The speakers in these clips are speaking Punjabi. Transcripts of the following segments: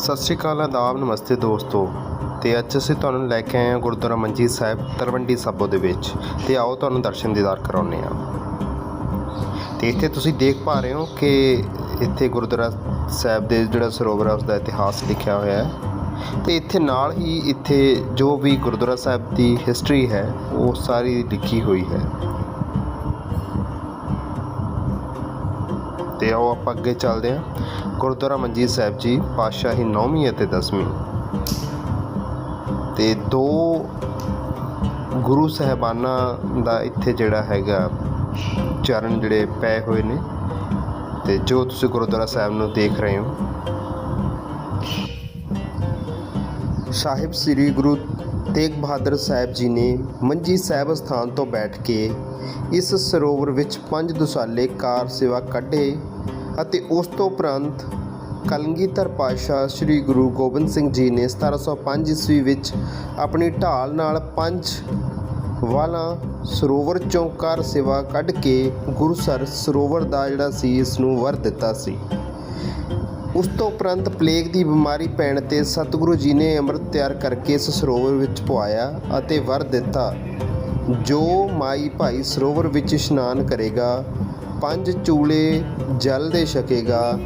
ਸਤਿ ਸ਼੍ਰੀ ਅਕਾਲ, ਆਦਾਬ, ਨਮਸਤੇ ਦੋਸਤੋ। ਤੇ ਅੱਜ ਅਸੀਂ ਤੁਹਾਨੂੰ ਲੈ ਕੇ ਆਏ ਹਾਂ ਗੁਰਦੁਆਰਾ ਮੰਜੀਤ ਸਾਹਿਬ, ਤਲਵੰਡੀ ਸਾਬੋ ਦੇ ਵਿੱਚ। ਤੇ ਆਓ ਤੁਹਾਨੂੰ ਦਰਸ਼ਨ ਦੀਦਾਰ ਕਰਾਉਂਦੇ ਹਾਂ। ਤੇ ਇੱਥੇ ਤੁਸੀਂ ਦੇਖ ਪਾ ਰਹੇ ਹੋ ਕਿ ਇੱਥੇ ਗੁਰਦੁਆਰਾ ਸਾਹਿਬ ਦੇ ਜਿਹੜਾ ਸਰੋਵਰ ਹੈ ਉਸ ਦਾ ਇਤਿਹਾਸ ਲਿਖਿਆ ਹੋਇਆ ਹੈ। ਤੇ ਇੱਥੇ ਨਾਲ ਹੀ ਇੱਥੇ ਜੋ ਵੀ ਗੁਰਦੁਆਰਾ ਸਾਹਿਬ ਦੀ ਹਿਸਟਰੀ ਹੈ, ਉਹ ਸਾਰੀ ਲਿਖੀ ਹੋਈ ਹੈ। ਤੇ ਆਓ ਆਪਾਂ ਅੱਗੇ ਚੱਲਦੇ ਹਾਂ। ਗੁਰਦੁਆਰਾ ਮਨਜੀਤ ਸਾਹਿਬ ਜੀ, ਪਾਤਸ਼ਾਹੀ 9ਵੀਂ ਅਤੇ 10ਵੀਂ ਤੇ ਦੋ ਗੁਰੂ ਸਾਹਿਬਾਨਾਂ ਦਾ ਇੱਥੇ ਜਿਹੜਾ ਹੈਗਾ ਚਰਨ ਜਿਹੜੇ ਪਏ ਹੋਏ ਨੇ, ਤੇ ਜੋ ਤੁਸੀਂ ਗੁਰਦੁਆਰਾ ਸਾਹਿਬ ਨੂੰ ਦੇਖ ਰਹੇ ਹੋ। ਸਾਹਿਬ ਸ੍ਰੀ ਗੁਰੂ ਤੇਗ ਬਹਾਦਰ ਸਾਹਿਬ ਜੀ ਨੇ ਮੰਜੀ ਸਾਹਿਬ ਸਥਾਨ ਤੋਂ ਬੈਠ ਕੇ ਇਸ ਸਰੋਵਰ ਵਿੱਚ ਪੰਜ ਦੁਸਾਲੇ ਕਾਰ ਸੇਵਾ ਕੱਢੇ ਅਤੇ ਉਸ ਤੋਂ ਉਪਰੰਤ ਕਲਗੀਧਰ ਪਾਤਸ਼ਾਹ ਸ੍ਰੀ ਗੁਰੂ ਗੋਬਿੰਦ ਸਿੰਘ ਜੀ ਨੇ 1705 ਈਸਵੀ ਵਿੱਚ ਆਪਣੀ ਢਾਲ ਨਾਲ ਪੰਜ ਵਾਲਾ ਸਰੋਵਰ ਚੋਂ ਕਾਰ ਸੇਵਾ ਕੱਢ ਕੇ ਗੁਰੂਸਰ ਸਰੋਵਰ ਦਾ ਜਿਹੜਾ ਸੀ, ਇਸ ਨੂੰ ਵਰ ਦਿੱਤਾ ਸੀ। ਉਸ ਤੋਂ ਉਪਰੰਤ ਪਲੇਗ ਦੀ ਬਿਮਾਰੀ ਪੈਣ ਤੇ ਸਤਿਗੁਰੂ ਜੀ ਨੇ ਅੰਮ੍ਰਿਤ ਤਿਆਰ ਕਰਕੇ ਇਸ ਸਰੋਵਰ ਵਿੱਚ ਪਵਾਇਆ ਅਤੇ ਵਰ ਦਿੱਤਾ। ਜੋ ਮਾਈ ਭਾਈ ਸਰੋਵਰ ਵਿੱਚ ਇਸ਼ਨਾਨ ਕਰੇਗਾ, ਪੰਜ ਚੂਲੇ ਜਲ ਦੇ ਛਕੇਗਾ,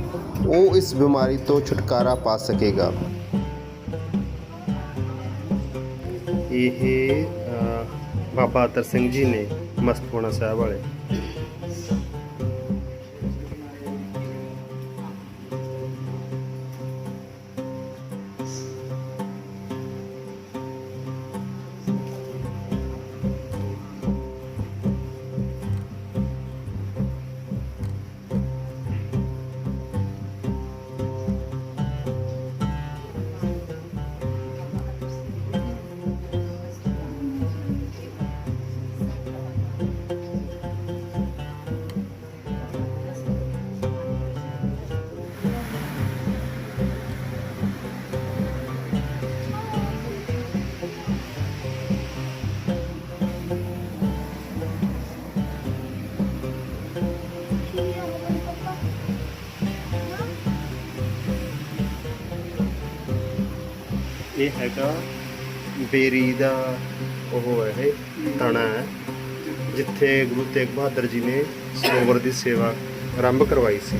ਉਹ ਇਸ ਬਿਮਾਰੀ ਤੋਂ ਛੁਟਕਾਰਾ ਪਾ ਸਕੇਗਾ। ਇਹ ਬਾਬਾ ਅਤਰ ਸਿੰਘ ਜੀ ਨੇ ਮਸਤਪੁਣਾ ਸਾਹਿਬ ਵਾਲੇ। ਇਹ ਹੈਗਾ ਬੇਰੀ ਦਾ ਉਹ ਹੈ ਤਣਾ ਹੈ, ਜਿੱਥੇ ਗੁਰੂ ਤੇਗ ਬਹਾਦਰ ਜੀ ਨੇ ਸਰੋਵਰ ਦੀ ਸੇਵਾ ਆਰੰਭ ਕਰਵਾਈ ਸੀ।